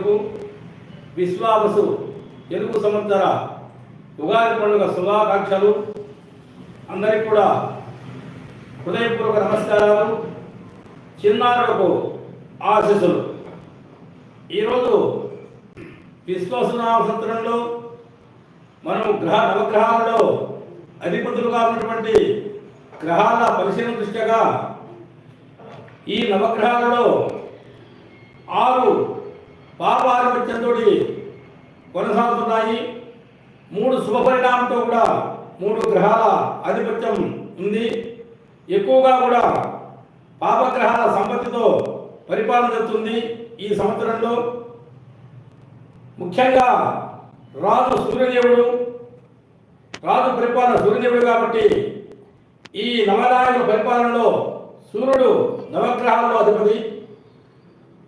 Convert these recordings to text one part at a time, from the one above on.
కు విశ్వావసు తెలుగు సంవత్సర ఉగాది పండుగ శుభాకాంక్షలు. అందరికి కూడా హృదయపూర్వక నమస్కారాలు. చిన్నారులకు ఆశీస్సులు. ఈరోజు విశ్వాసనామ సంవత్సరంలో మనం గ్రహ నవగ్రహాలలో అధిపతులుగా ఉన్నటువంటి గ్రహాల పరిశీలన దృష్ట్యగా ఈ నవగ్రహాలలో ఆరు పాపాధిపత్యంతో కొనసాగుతున్నాయి. మూడు శుభ పరిణామంతో కూడా మూడు గ్రహాల ఆధిపత్యం ఉంది. ఎక్కువగా కూడా పాపగ్రహాల సంపత్తితో పరిపాలన జరుగుతుంది ఈ సంవత్సరంలో. ముఖ్యంగా రాజు సూర్యదేవుడు రాజు పరిపాలన సూర్యదేవుడు కాబట్టి ఈ నవనాయకుల పరిపాలనలో సూర్యుడు నవగ్రహాల్లో అధిపతి.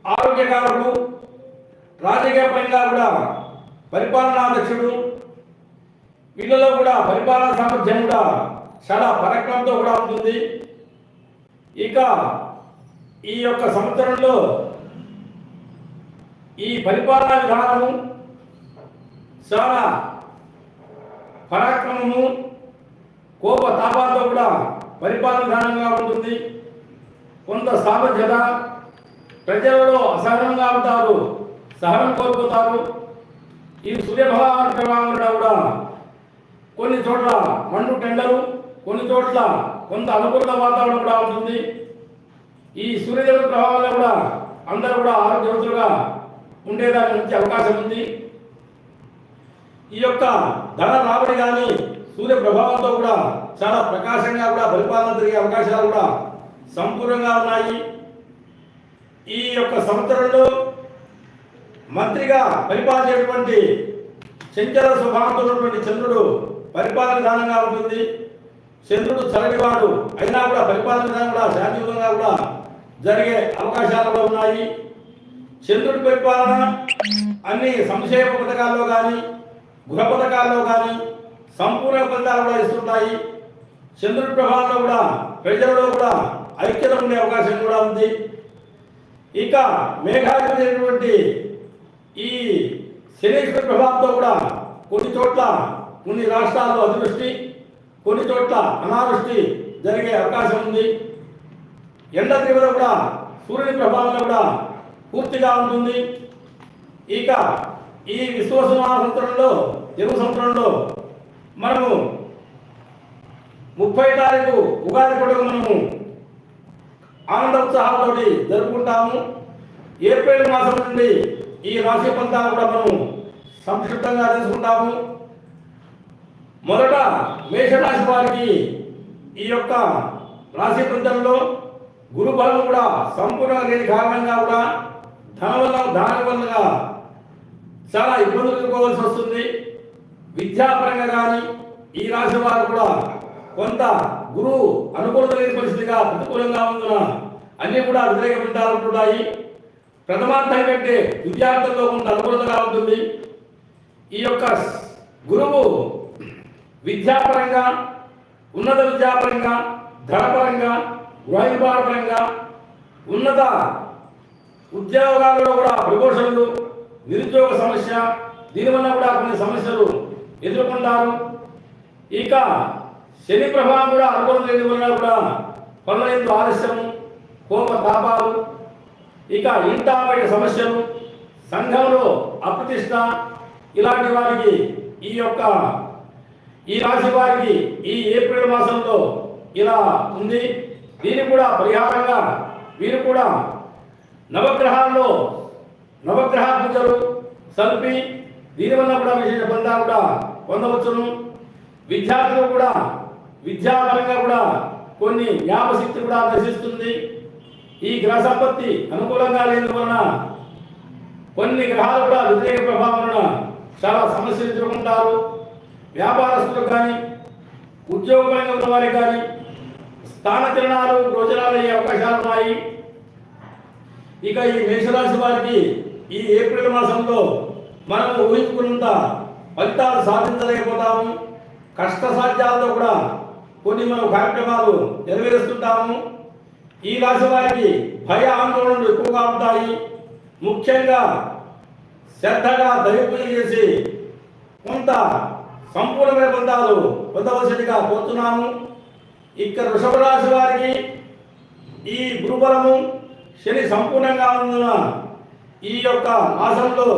ఆరోగ్యకారుడు రాజకీయ పరంగా కూడా పరిపాలనాధ్యక్షుడు వీళ్ళలో కూడా పరిపాలన సామర్థ్యం కూడా చాలా పరక్రమంతో కూడా ఉంటుంది. ఇక ఈ యొక్క సంవత్సరంలో ఈ పరిపాలనా విధానము చాలా పరాక్రమము కోప తాపాలతో కూడా పరిపాలన విధానంగా ఉంటుంది. కొంత సామర్థ్యత ప్రజలలో అసహనంగా ఉంటారు. సహనం కోల్పోతారు. ఈ సూర్యభగవాన్ ప్రభావం కూడా కొన్ని చోట్ల మండు టెండలు కొన్ని చోట్ల కొంత అనుకూల వాతావరణం కూడా ఉంటుంది. ఈ సూర్యదేవుడి ప్రభావంలో కూడా అందరూ కూడా ఆరోగ్యవంతులుగా ఉండేదానికి మంచి అవకాశం ఉంది. ఈ యొక్క ధన రాబడి కానీ సూర్య ప్రభావంతో కూడా చాలా ప్రకాశంగా కూడా పరిపాలన జరిగే అవకాశాలు కూడా సంపూర్ణంగా ఉన్నాయి. ఈ యొక్క సంవత్సరంలో మంత్రిగా పరిపాలించేటువంటి చంచల స్వభావంతో ఉన్నటువంటి చంద్రుడు పరిపాలన విధానంగా ఉంటుంది. చంద్రుడు చలనివాడు అయినా కూడా పరిపాలన విధానం కూడా శాంతియుతంగా కూడా జరిగే అవకాశాలు కూడా ఉన్నాయి. చంద్రుడి పరిపాలన అన్ని సంక్షేమ పథకాల్లో కానీ గృహ పథకాల్లో కానీ సంపూర్ణ ఫలితాలు కూడా ఇస్తుంటాయి. చంద్రుడి ప్రభావంలో కూడా ప్రజలలో కూడా ఐక్యత ఉండే అవకాశం కూడా ఉంది. ఇక మేఘాధిపతి ఈ శనీశ్వర ప్రభావంతో కూడా కొన్ని చోట్ల కొన్ని రాష్ట్రాల్లో అతివృష్టి కొన్ని చోట్ల అనావృష్టి జరిగే అవకాశం ఉంది. ఎండ తీవ్రత కూడా సూర్యుని ప్రభావంలో కూడా పూర్తిగా ఉంటుంది. ఇక ఈ విశ్వసన సంవత్సరంలో తెలుగు సంవత్సరంలో మనము ముప్పై తారీఖు ఉగాది పండుగ మనము ఆనంద ఉత్సాహాలతోటి జరుపుకుంటాము. ఏప్రిల్ మాసం నుండి ఈ రాశి ఫలితాలు కూడా మనం సంక్షిప్తంగా తెలుసుకుంటాము మొదట మేషరాశి వారికి ఈ యొక్క రాశి ఫలితంలో గురు బలం కూడా సంపూర్ణంగా లేని కారణంగా కూడా ధన వల్ల దాని వల్ల చాలా ఇబ్బందులు ఎదుర్కోవాల్సి వస్తుంది. విద్యాపరంగా కానీ ఈ రాశి వారు కూడా కొంత గురువు అనుకూలత లేని పరిస్థితిగా ప్రతికూలంగా ఉందిన అన్నీ కూడా వ్యతిరేక ఫలితాలు ఉంటున్నాయి. ప్రథమార్థం కంటే విద్యార్థుల్లో కొంత అనుకూలతగా ఉంటుంది. ఈ యొక్క గురువు విద్యాపరంగా ఉన్నత విద్యాపరంగా ధనపరంగా గృహనిర్మాణపరంగా ఉన్నత ఉద్యోగాలలో కూడా ప్రమోషన్లు నిరుద్యోగ సమస్య దీనివల్ల కూడా కొన్ని సమస్యలు ఎదుర్కొంటారు. ఇక శని ప్రభావం కూడా అనుకూలం లేని వల్ల కూడా పనుల ఆలస్యం కోప తాపాలు ఇక ఇంట సమస్యలు సంఘంలో అప్రతిష్ట ఇలాంటి వారికి ఈ యొక్క ఈ రాశి వారికి ఈ ఏప్రిల్ మాసంలో ఇలా ఉంది. దీనికి కూడా పరిహారంగా వీరు కూడా నవగ్రహాల్లో నవగ్రహ పూజలు సల్పి దీనివల్ల కూడా విశేష ఫలితాలు కూడా పొందవచ్చును. విద్యార్థులు కూడా విద్యాపరంగా కూడా కొన్ని జ్ఞాపశక్తి కూడా నశిస్తుంది ఈ గ్రహ సంపత్తి అనుకూలంగా లేనందువలన వలన కొన్ని గ్రహాలు కూడా వ్యతిరేక ప్రభావం చాలా సమస్యలు ఎదుర్కొంటారు వ్యాపారస్తులకు కానీ ఉద్యోగపరంగా ఉన్న వారికి కానీ స్థానచలనాలు రోజనాలు అయ్యే అవకాశాలు ఉన్నాయి. ఇక ఈ మేషరాశి వారికి ఈ ఏప్రిల్ మాసంలో మనము ఊహించుకున్నంత ఫలితాలు సాధించలేకపోతాము. కష్ట సాధ్యాలతో కూడా కొన్ని మనం కార్యక్రమాలు నెరవేరుస్తుంటాము. ఈ రాశి వారికి భయ ఆందోళనలు ఎక్కువగా ఉంటాయి. ముఖ్యంగా శ్రద్ధగా దైవపూజ చేసి కొంత సంపూర్ణమైన ఫలితాలు పొందవలసిందిగా కోరుతున్నాము. ఇక్కడ వృషభ రాశి వారికి ఈ గురుబలము శని సంపూర్ణంగా ఉన్న ఈ యొక్క మాసంలో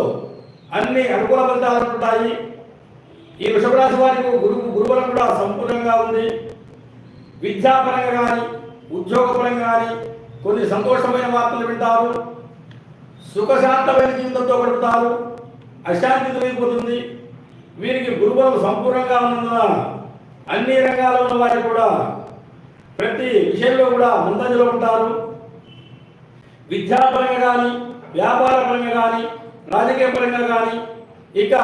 అన్ని అనుకూల ఫలితాలు ఉంటాయి. ఈ వృషభ రాశి వారికి గురు గురుబలం కూడా సంపూర్ణంగా ఉంది. విద్యాపరంగా కానీ ఉద్యోగపరంగా కానీ కొన్ని సంతోషమైన వార్తలు వింటారు. సుఖశాంతమైన జీవితంతో గడుపుతారు. అశాంతి తొలగిపోతుంది. వీరికి గురుబలం సంపూర్ణంగా ఉన్నందున అన్ని రంగాల్లో ఉన్న వారికి కూడా ప్రతి విషయంలో కూడా ముందంజలో ఉంటారు. విద్యాపరంగా కానీ వ్యాపారపరంగా కానీ రాజకీయ పరంగా కానీ ఇక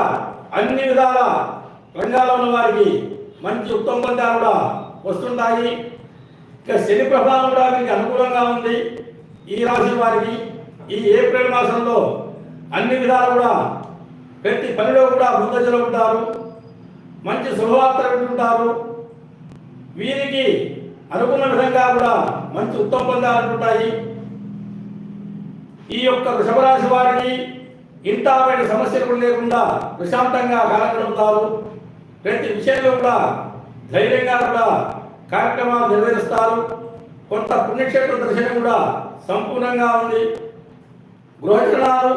అన్ని విధాల రంగాల్లో ఉన్న వారికి మంచి ఉత్తమ ఫలితాలు కూడా వస్తుంటాయి. ఇక శని ప్రభావం కూడా వీరికి అనుకూలంగా ఉంది. ఈ రాశి వారికి ఈ ఏప్రిల్ మాసంలో అన్ని విధాలు కూడా ప్రతి పనిలో కూడా ముందజలు ఉంటారు. మంచి శుభవార్తలు వింటుంటారు. వీరికి అనుకున్న విధంగా కూడా మంచి ఉత్తమ ఫలితాలు ఉంటాయి ఈ యొక్క వృషభరాశి వారికి ఇంత బయట సమస్యలు లేకుండా ప్రశాంతంగా కాలం గడుపుతారు ప్రతి విషయంలో కూడా ధైర్యంగా కూడా కార్యక్రమాలు నిర్వహిస్తారు కొంత పుణ్యక్షేత్ర దర్శనం కూడా సంపూర్ణంగా ఉంది. గృహజనాలు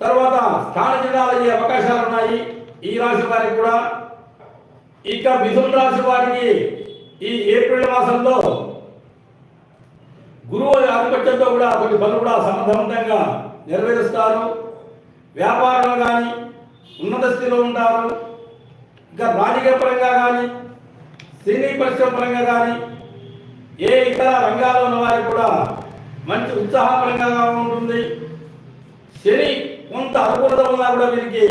తర్వాత స్థాన జనాలు అయ్యే అవకాశాలు ఉన్నాయి. ఈ రాశి వారికి కూడా. ఇక మిథున రాశి వారికి ఈ ఏప్రిల్ మాసంలో గురువు ఆధిపత్యంతో కూడా కొన్ని పనులు కూడా సమర్థవంతంగా నెరవేరుస్తారు. వ్యాపారంలో కానీ ఉన్నత స్థితిలో ఉంటారు. ఇంకా రాజకీయ పరంగా కానీ సినీ పరిశ్రమ పరంగా కానీ ఏ ఇతర రంగాల్లో ఉన్న వారికి కూడా మంచి ఉత్సాహపరంగా ఉంటుంది. శని కొంత అనుకూలత ఉన్నా కూడా వీరికి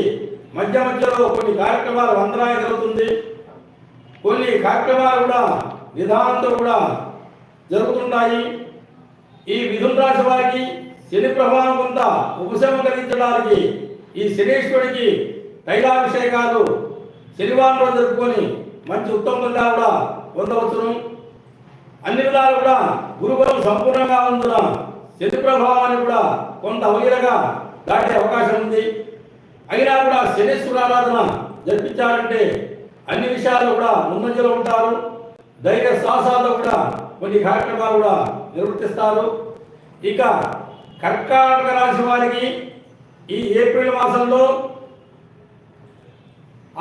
మధ్య మధ్యలో కొన్ని కార్యక్రమాలు అంతరాయం జరుగుతుంది కొన్ని కార్యక్రమాలు కూడా విధానంతో కూడా జరుగుతుంటాయి. ఈ మిథున రాశి వారికి శని ప్రభావం కొంత ఉపశమం కలిగించడానికి ఈ శనీశ్వరుడికి తైలాభిషేకాలు శనివారం రోజు జరుపుకొని మంచి ఉత్తమంగా కూడా పొందవచ్చును అన్ని విధాలు కూడా గురుకులం సంపూర్ణంగా ఉందిన శని ప్రభావాన్ని కూడా కొంత అవలీలగా దాటే అవకాశం ఉంది. అయినా కూడా శనీశ్వర ఆరాధన జరిపించాలంటే అన్ని విషయాల్లో కూడా ముందంజలో ఉంటారు. ధైర్య సాహసాల్లో కూడా కొన్ని కార్యక్రమాలు కూడా నిర్వర్తిస్తారు. ఇక కర్కాటక రాశి వారికి ఈ ఏప్రిల్ మాసంలో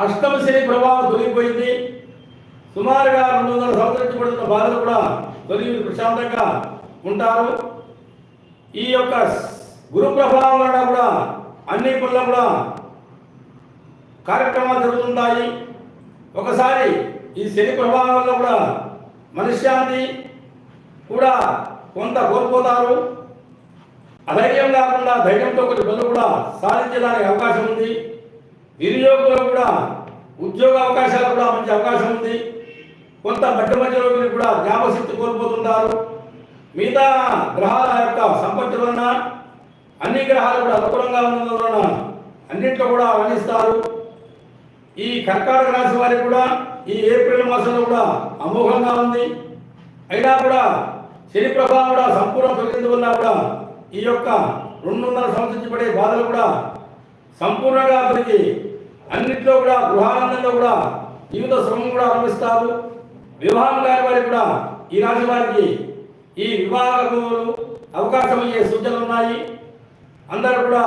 అష్టమ శని ప్రభావం తొలగిపోయింది. సుమారుగా రెండు వందల సంవత్సరించబడుతున్న బాధలు కూడా తొలగి ప్రశాంతంగా ఉంటారు. ఈ యొక్క గురు ప్రభావం వలన కూడా అన్ని పనులు కూడా కార్యక్రమాలు జరుగుతుంటాయి. ఒకసారి ఈ శని ప్రభావం వల్ల కూడా మనశ్శాంతి కూడా కొంత కోల్పోతారు. అధైర్యం కాకుండా ధైర్యంతో కొన్ని పనులు కూడా సాధించడానికి అవకాశం ఉంది. నిరుద్యోగులకు కూడా ఉద్యోగ అవకాశాలు కూడా మంచి అవకాశం ఉంది. కొంత మధ్య మధ్యలో కూడా జ్ఞాపశక్తి కోల్పోతుంటారు. మిగతా గ్రహాల యొక్క సంపత్తి వలన అన్ని గ్రహాలు కూడా అనుకూలంగా ఉన్నందు వలన అన్నింటిలో కూడా వర్ణిస్తారు ఈ కర్కాటక రాశి వారికి కూడా ఈ ఏప్రిల్ మాసంలో కూడా అమోఘంగా ఉంది. అయినా కూడా శని ప్రభావం కూడా సంపూర్ణ తొలగింది వల్ల కూడా ఈ యొక్క రెండున్నర సంవత్సరించబడే బాధలు కూడా సంపూర్ణంగా అతనికి అన్నింటిలో కూడా గృహానందంలో కూడా జీవిత శ్రమం కూడా అనుభవిస్తారు. వివాహం కాని వారికి కూడా ఈ రాశి వారికి ఈ వివాహకు అవకాశం అయ్యే సూచనలు ఉన్నాయి. అందరూ కూడా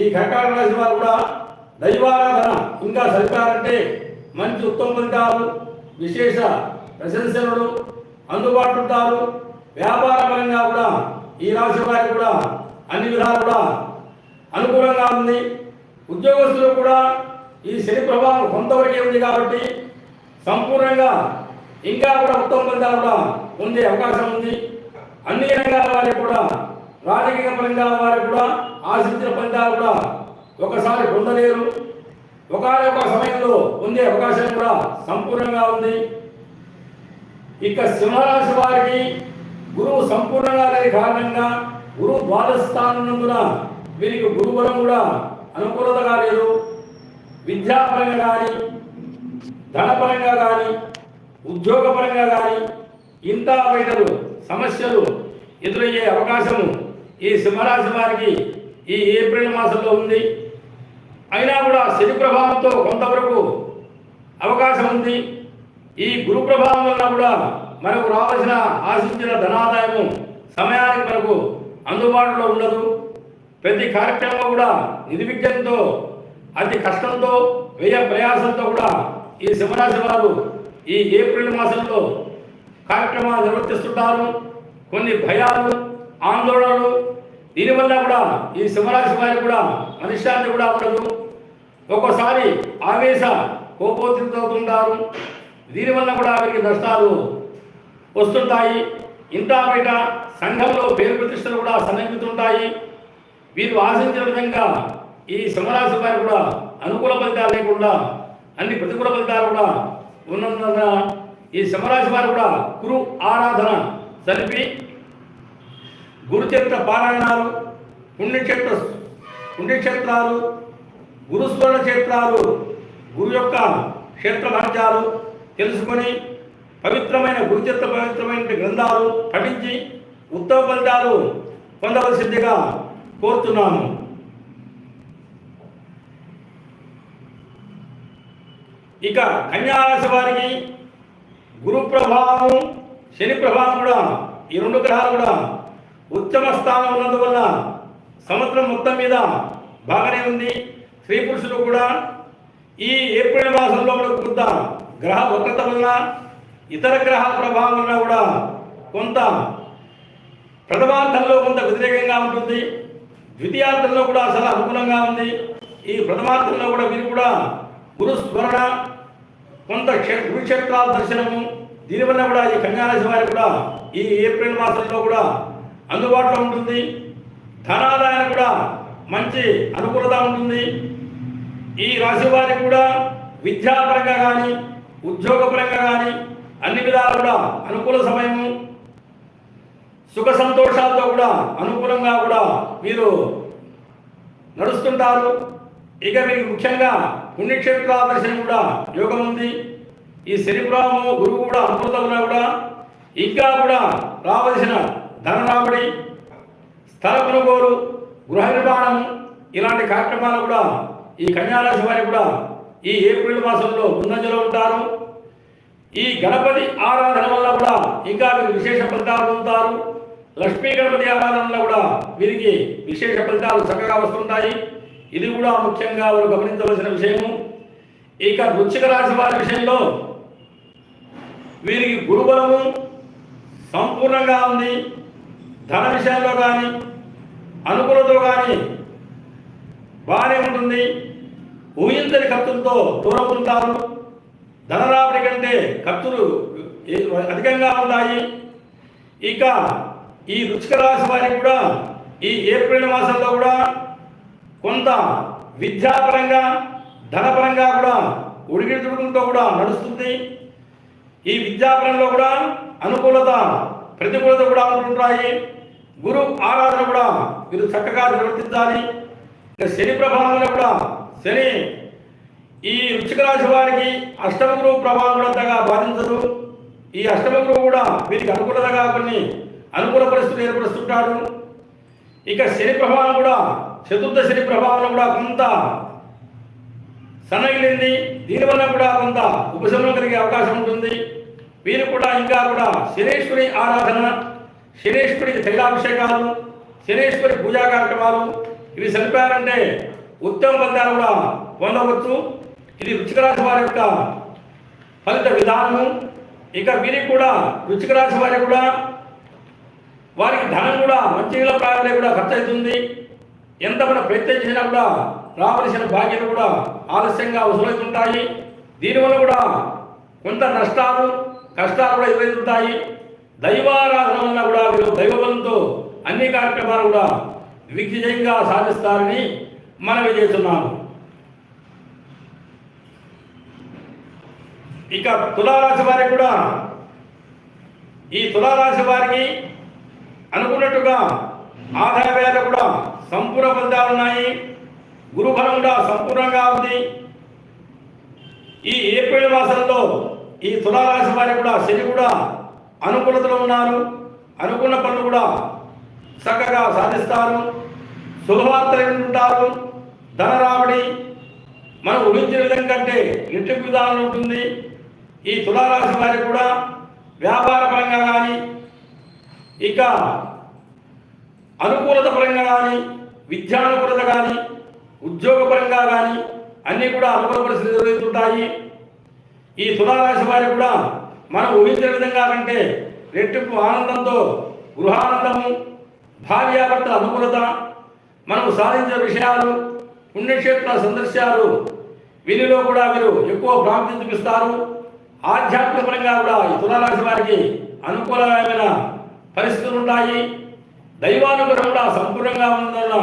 ఈ కర్కాటక రాశి వారు కూడా దైవారాధన ఇంకా సరిపారంటే మంచి ఉత్తమ ఫలితాలు విశేష ప్రశంసలు అందుబాటు ఉంటారు వ్యాపారపరంగా కూడా ఈ రాశి వారికి కూడా అన్ని విధాలు కూడా అనుకూలంగా ఉంది. ఉద్యోగస్తులు కూడా ఈ శని ప్రభావం కొంతవరకే ఉంది కాబట్టి సంపూర్ణంగా ఇంకా కూడా ఉత్తమ ఫలితాలు కూడా పొందే అవకాశం ఉంది. అన్ని రంగాల వారికి కూడా రాజకీయ పరంగా వారికి కూడా ఆశించిన ఫలితాలు కూడా ఒకసారి పొందలేరు. ఒకనొక సమయంలో పొందే అవకాశం కూడా సంపూర్ణంగా ఉంది. ఇక సింహరాశి వారికి గురువు సంపూర్ణంగా లేని కారణంగా గురువు ద్వాదస్థానం నందున వీరికి గురుబలం కూడా అనుకూలతగా లేదు విద్యాపరంగా కానీ ధనపరంగా కానీ ఉద్యోగపరంగా కానీ ఇంత బయటలు సమస్యలు ఎదురయ్యే అవకాశము ఈ సింహరాశి వారికి ఈ ఏప్రిల్ మాసంలో ఉంది. అయినా కూడా శని ప్రభావంతో కొంతవరకు అవకాశం ఉంది. ఈ గురు ప్రభావం వల్ల కూడా మనకు రావాల్సిన ఆశించిన ధనాదాయము సమయానికి మనకు అందుబాటులో ఉండదు. ప్రతి కార్యక్రమం కూడా నిర్విఘ్నంతో అతి కష్టంతో వ్యయ ప్రయాసంతో కూడా ఈ సింహరాశి వారు ఈ ఏప్రిల్ మాసంలో కార్యక్రమాలు నిర్వర్తిస్తుంటారు. కొన్ని భయాలు ఆందోళనలు దీనివల్ల కూడా ఈ సింహరాశి వారికి కూడా మనశ్శాంతి కూడా ఉండదు. ఒక్కోసారి ఆవేశ కోపోద్రితవుతుంటారు దీనివల్ల కూడా వీరికి నష్టాలు వస్తుంటాయి. ఇంటా బయట సంఘంలో పేరు ప్రతిష్టలు కూడా సన్నిహితుంటాయి వీరు ఆశించిన విధంగా ఈ సింహరాశి వారు కూడా అనుకూల ఫలితాలు లేకుండా అన్ని ప్రతికూల ఫలితాలు కూడా ఉన్నందున ఈ సింహరాశి వారు కూడా గురు ఆరాధన జరిపి గురుచరిత్ర పారాయణాలు పుణ్యక్షేత్ర పుణ్యక్షేత్రాలు గురుస్మరణ క్షేత్రాలు గురు యొక్క క్షేత్ర భాగ్యాలు తెలుసుకొని పవిత్రమైన గురుచరిత్ర పవిత్రమైన గ్రంథాలు పఠించి ఉత్తమ ఫలితాలు పొందవలసిందిగా కోరుతున్నాను. ఇక కన్యారాశి వారికి గురు ప్రభావం శని ప్రభావం కూడా ఈ రెండు గ్రహాలు కూడా ఉత్తమ స్థానం ఉన్నందువల్ల సంవత్సరం మొత్తం మీద బాగానే ఉంది. స్త్రీ పురుషులు కూడా ఈ ఏప్రిల్ మాసంలో మనకు కొంత గ్రహ వక్రత వలన ఇతర గ్రహాల ప్రభావం వలన కూడా కొంత ప్రథమార్థంలో కొంత వ్యతిరేకంగా ఉంటుంది. ద్వితీయార్థంలో కూడా చాలా అనుకూలంగా ఉంది. ఈ ప్రథమార్థంలో కూడా మీరు కూడా గురు స్మరణ కొంత క్షే- గురుక్షేత్రాల దర్శనము దీనివల్ల కూడా ఈ కన్యారాశి వారికి కూడా ఈ ఏప్రిల్ మాసంలో కూడా అందుబాటులో ఉంటుంది. ధనాదాయం కూడా మంచి అనుకూలత ఉంటుంది. ఈ రాశి వారికి కూడా విద్యాపరంగా కానీ ఉద్యోగపరంగా కానీ అన్ని విధాలు కూడా అనుకూల సమయము. సుఖ సంతోషాలతో కూడా అనుకూలంగా కూడా మీరు నడుస్తుంటారు. ఇక మీకు ముఖ్యంగా పుణ్యక్షేత్ర దర్శనం కూడా యోగం ఉంది. ఈ శని గురువు కూడా అనుకూలత కూడా ఇంకా కూడా రావలసిన ధన రాబడి స్థల కొనుగోలు గృహ నిర్మాణం ఇలాంటి కార్యక్రమాలు కూడా ఈ కన్యారాశి వారి కూడా ఈ ఏప్రిల్ మాసంలో ముందంజలో ఉంటారు. ఈ గణపతి ఆరాధన వల్ల కూడా ఇంకా వీరు విశేష ఫలితాలు పొందుతారు. లక్ష్మీ గణపతి ఆరాధనలో కూడా వీరికి విశేష ఫలితాలు చక్కగా వస్తుంటాయి. ఇది కూడా ముఖ్యంగా వారు గమనించవలసిన విషయము. ఇక వృచ్చిక రాశి వారి విషయంలో వీరికి గురుబలము సంపూర్ణంగా ఉంది. ధన విషయంలో కానీ అనుకూలతో కానీ బాగానే ఉంటుంది. ఊహించని ఖర్చులతో దూరవుతుంటారు. ధనరాబడి కంటే ఖర్చులు అధికంగా ఉంటాయి. ఇక ఈ రుచిక రాశి వారికి కూడా ఈ ఏప్రిల్ మాసంలో కూడా కొంత విద్యాపరంగా ధనపరంగా కూడా ఉడిగిడుకుంటూ కూడా నడుస్తుంది. ఈ విద్యాపరంలో కూడా అనుకూలత ప్రతికూలత కూడా ఉంటుంటాయి. గురు ఆరాధన కూడా మీరు చక్కగా నిర్వర్తించాలి. ఇక శని ప్రభావంలో కూడా శని ఈ వృశ్చిక రాశి వారికి అష్టమ గురువు ప్రభావం కూడా అంతగా బాధించదు. ఈ అష్టమ గురువు కూడా వీరికి అనుకూలతగా కొన్ని అనుకూల పరిస్థితులు ఏర్పరుస్తుంటాడు. ఇక శని ప్రభావం కూడా చతుర్థ శని ప్రభావం కూడా కొంత సన్నగిలింది దీనివల్ల కూడా కొంత ఉపశమనం కలిగే అవకాశం ఉంటుంది. వీరు కూడా ఇంకా కూడా శనేశ్వరి ఆరాధన శనేశ్వరికి తైలాభిషేకాలు శనేశ్వరి పూజా కార్యక్రమాలు ఇవి సరిపోయారంటే ఉత్తమ ఫలితాలు కూడా పొందవచ్చు. ఇది వృచ్చిక రాశి వారి యొక్క ఫలిత విధానము. ఇక వీరికి కూడా వృచ్చిక రాశి వారికి కూడా వారికి ధనం కూడా మంచి నీళ్ళ ప్రాయంలో కూడా ఖర్చు అవుతుంది. ఎంత మనం ప్రయత్నం చేసినా కూడా రావలసిన బాధ్యతలు కూడా ఆలస్యంగా వసూలవుతుంటాయి. దీనివల్ల కూడా కొంత నష్టాలు కష్టాలు కూడా ఎదురవుతుంటాయి. దైవారాధన వల్ల కూడా వీరు దైవబలంతో అన్ని కార్యక్రమాలు కూడా విజయంగా సాధిస్తారని మనవి చేస్తున్నాము ఇక తులారాశి వారికి కూడా ఈ తులారాశి వారికి అనుకున్నట్టుగా ఆదాయ వ్యయాలు కూడా సంపూర్ణ ఫలితాలు ఉన్నాయి. గురుఫలం కూడా సంపూర్ణంగా ఉంది. ఈ ఏప్రిల్ మాసంలో ఈ తులారాశి వారి కూడా శని కూడా అనుకూలతలో ఉన్నారు. అనుకున్న పనులు కూడా చక్కగా సాధిస్తారు. శుభవార్తలు వింటుంటారు. ధన రాబడి ఊహించిన విధం కంటే ఇంటికి విధానం ఉంటుంది. ఈ తులారాశి వారికి కూడా వ్యాపార పరంగా కానీ ఇక అనుకూలత పరంగా కానీ విద్యానుకూలత కానీ ఉద్యోగపరంగా కానీ అన్నీ కూడా అనుకూల పరిస్థితులు ఎదురవుతుంటాయి. ఈ తులారాశి వారికి కూడా మనం ఊహించిన విధంగా కంటే రెట్టింపు ఆనందంతో గృహానందము భార్యాభర్తల అనుకూలత మనం సాధించిన విషయాలు పుణ్యక్షేత్ర సందర్శాలు వీరిలో కూడా మీరు ఎక్కువ ప్రాముఖ్యత చూపిస్తారు. ఆధ్యాత్మికపరంగా కూడా ఈ తులారాశి వారికి అనుకూలమైన పరిస్థితులు ఉంటాయి. దైవానుగ్రహం కూడా సంపూర్ణంగా ఉందన్న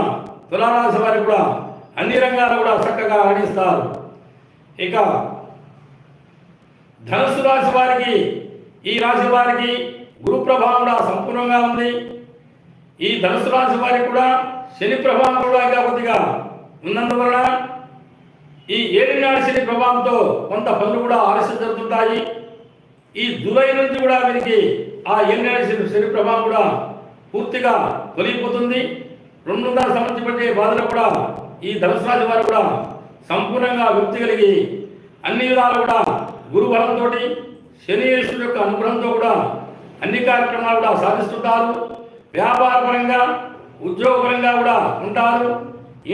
తులారాశి వారికి కూడా అన్ని రంగాలు కూడా చక్కగా ఆడిస్తారు ఇక ధనుసు రాశి వారికి ఈ రాశి వారికి గురు ప్రభావం కూడా సంపూర్ణంగా ఉంది. ఈ ధనుసు రాశి వారికి కూడా శని ప్రభావం కూడా ఇంకా కొద్దిగా ఉన్నందువలన ఈ ఏలినాడు శని ప్రభావంతో కొంత పనులు కూడా ఆలస్యం జరుగుతుంటాయి. ఈ జూలై నుంచి కూడా వీరికి ఆ ఏలినాడు శని శని ప్రభావం కూడా పూర్తిగా తొలగిపోతుంది. రెండున్నర సంవత్సరం పట్టే బాధలు కూడా ఈ ధనుసు రాశి వారు కూడా సంపూర్ణంగా విముక్తి కలిగి అన్ని విధాలు కూడా గురు బలంతో శనీశ్వరుడు యొక్క అనుగ్రహంతో కూడా అన్ని కార్యక్రమాలు కూడా సాధిస్తుంటారు. వ్యాపారపరంగా ఉద్యోగపరంగా కూడా ఉంటారు.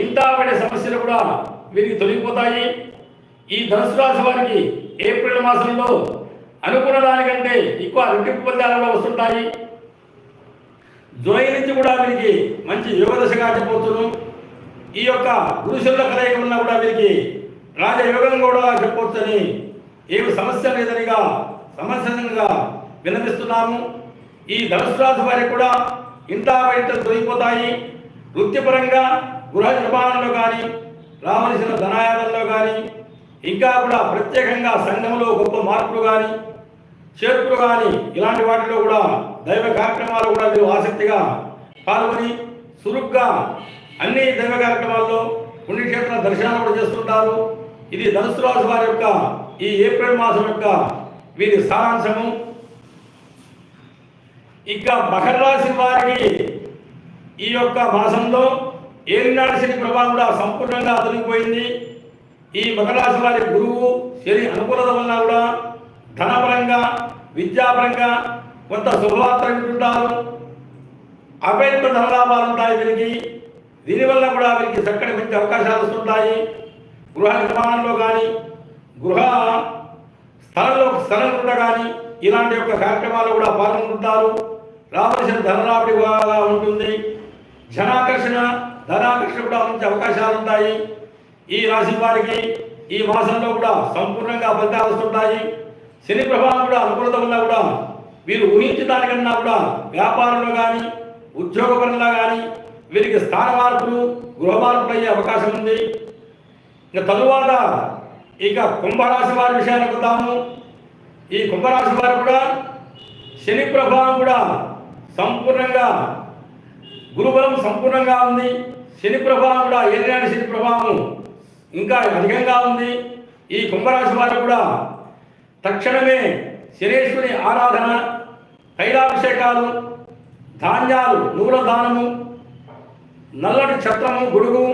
ఇంటా పడే సమస్యలు కూడా వీరికి తొలగిపోతాయి. ఈ ధనుసు రాశి వారికి ఏప్రిల్ మాసంలో అనుకున్న దానికంటే ఎక్కువ రెట్టింపు ఫలితాలు వస్తుంటాయి. జూలై నుంచి కూడా వీరికి మంచి యోగ దశగా చెప్పవచ్చును. ఈ యొక్క పురుషుల కలయిక ఉన్నా కూడా వీరికి రాజయోగం కూడా చెప్పవచ్చని ఏమి సమస్య లేదనిగా సమస్యగా విన్నపిస్తున్నాము ఈ ధనుసు రాశి వారికి కూడా ఇంటా బయట దొరికిపోతాయి. వృత్తిపరంగా గృహ నిర్మాణంలో కానీ రావలసిన ధనాయాదంలో కానీ ఇంకా కూడా ప్రత్యేకంగా సంఘంలో గొప్ప మార్పులు కానీ చేర్పులు కానీ ఇలాంటి వాటిలో కూడా దైవ కార్యక్రమాలు కూడా మీరు ఆసక్తిగా పాల్గొని చురుగ్గా అన్ని దైవ కార్యక్రమాల్లో పుణ్యక్షేత్ర దర్శనాలు కూడా చేస్తుంటారు. ఇది ధనుసు రాశి వారి యొక్క ఈ ఏప్రిల్ మాసం యొక్క వీరి సారాంశము. ఇంకా మకర రాశి వారికి ఈ యొక్క మాసంలో ఏలినాడు శని ప్రభావం కూడా సంపూర్ణంగా తొలగిపోయింది. ఈ మకర రాశి వారి గురువు శని అనుకూలత వలన కూడా ధన విద్యాపరంగా కొంత శుభవార్త వింటుంటారు. అపేక్ష ధనలాభాలు ఉంటాయి వీరికి. దీనివల్ల కూడా వీరికి చక్కటి మంచి అవకాశాలు వస్తుంటాయి. గృహ నిర్మాణంలో కానీ గృహ స్థలంలో స్థలం కూడా కానీ ఇలాంటి యొక్క కార్యక్రమాలు కూడా పాల్గొంటుంటారు. రావలసిన ధనరాబడి బాగా ఉంటుంది. జనాకర్షణ ధనాకర్షణ కూడా మంచి అవకాశాలు ఉంటాయి. ఈ రాశి వారికి ఈ మాసంలో కూడా సంపూర్ణంగా ఫలితాలు వస్తుంటాయి. శని ప్రభావం కూడా అనుకూలత వల్ల కూడా వీరు ఊహించిన దానికన్నా కూడా వ్యాపారంలో కానీ ఉద్యోగపరంగా కానీ వీరికి స్థాన మార్పులు గృహ మార్పులు అయ్యే అవకాశం ఉంది. ఇక తరువాత ఇక కుంభరాశి వారి విషయానికి వద్దాము. ఈ కుంభరాశి వారు కూడా శని ప్రభావం కూడా సంపూర్ణంగా గురుబలం సంపూర్ణంగా ఉంది. శని ప్రభావం కూడా ఏదైనా శని ప్రభావం ఇంకా అధికంగా ఉంది. ఈ కుంభరాశి వారు కూడా తక్షణమే శనేశ్వరి ఆరాధన తైలాభిషేకాలు ధాన్యాలు నువ్వుల దానము నల్లటి ఛత్రము గొడుగు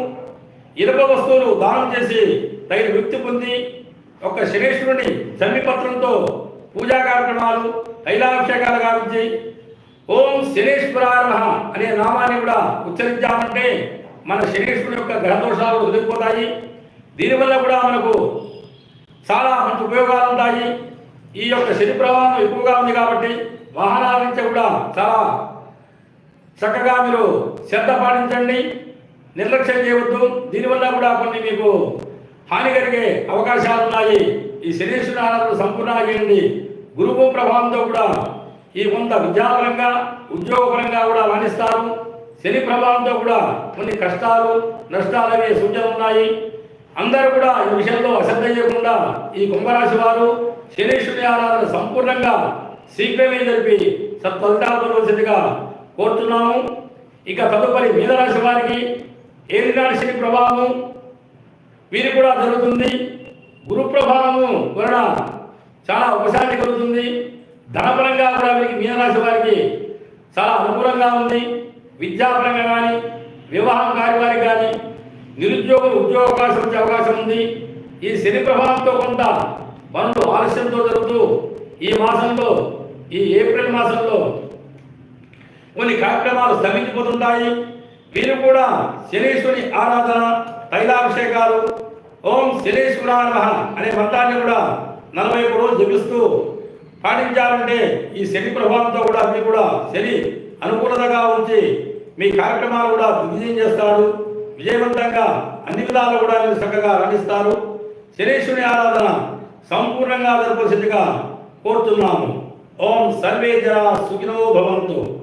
ఇనుప వస్తువులు దానం చేసి తగిన వ్యక్తి పొంది ఒక శనేశ్వరుని జమ్మిపత్రంతో పూజా కార్యక్రమాలు తైలాభిషేకాలు గావించి ఓం శనేశ్వరారహ అనే నామాన్ని కూడా ఉచ్చరించామంటే మన శనేశ్వరుని యొక్క గ్రహదోషాలు వదిలిపోతాయి. దీనివల్ల కూడా మనకు చాలా మంచి ఉపయోగాలు ఉంటాయి. ఈ యొక్క శని ప్రభావం ఎక్కువగా ఉంది కాబట్టి వాహనాల నుంచి కూడా చాలా చక్కగా మీరు శ్రద్ధ పాటించండి. నిర్లక్ష్యం చేయవద్దు. దీనివల్ల కూడా కొన్ని మీకు హాని కలిగే అవకాశాలు ఉన్నాయి. ఈ శనీశ్వర ఆరాధన సంపూర్ణంగా చేయండి గురువు ప్రభావంతో కూడా ఈ కొంత విద్యాపరంగా ఉద్యోగపరంగా కూడా రాణిస్తారు. శని ప్రభావంతో కూడా కొన్ని కష్టాలు నష్టాలు అనే సూచనలు ఉన్నాయి. అందరూ కూడా ఈ విషయంలో అశ్రద్ధ కూడా ఈ కుంభరాశి వారు శనీశ్వరి ఆరాధన సంపూర్ణంగా శీఘ్రమే జరిపి సత్ఫలితాపవలసిందిగా కోరుతున్నాము. ఇక తదుపరి మీనరాశి వారికి ఏలినాడు శని ప్రభావం వీరి కూడా జరుగుతుంది. గురు ప్రభావము వలన చాలా ఉపశాంతి కలుగుతుంది. ధనపరంగా కూడా వీరికి మీనరాశి వారికి చాలా అనుకూలంగా ఉంది. విద్యాపరంగా కానీ వివాహం కాని వారికి కానీ నిరుద్యోగులు ఉద్యోగ అవకాశం వచ్చే అవకాశం ఉంది. ఈ శని ప్రభావంతో కొంత పనులు ఆలస్యంతో జరుగుతూ ఈ మాసంలో ఈ ఏప్రిల్ మాసంలో కొన్ని కార్యక్రమాలు స్థగించిపోతుంటాయి వీరు కూడా శనీశ్వరి ఆరాధన తైలాభిషేకాలు ఓం శనీశ్వర అనే మంత్రాన్ని కూడా నలభై ఒక్క రోజులు జపిస్తూ పాటించాలంటే ఈ శని ప్రభావంతో కూడా మీరు కూడా శని అనుకూలతగా ఉంచి మీ కార్యక్రమాలు కూడా విజయం చేస్తారు. విజయవంతంగా అన్ని విధాలు కూడా మీరు చక్కగా రణిస్తారు. శనేశ్వరి ఆరాధన సంపూర్ణంగా జరపవలసిందిగా కోరుతున్నాము. ఓం సర్వే జన సుఖినో భవంతు.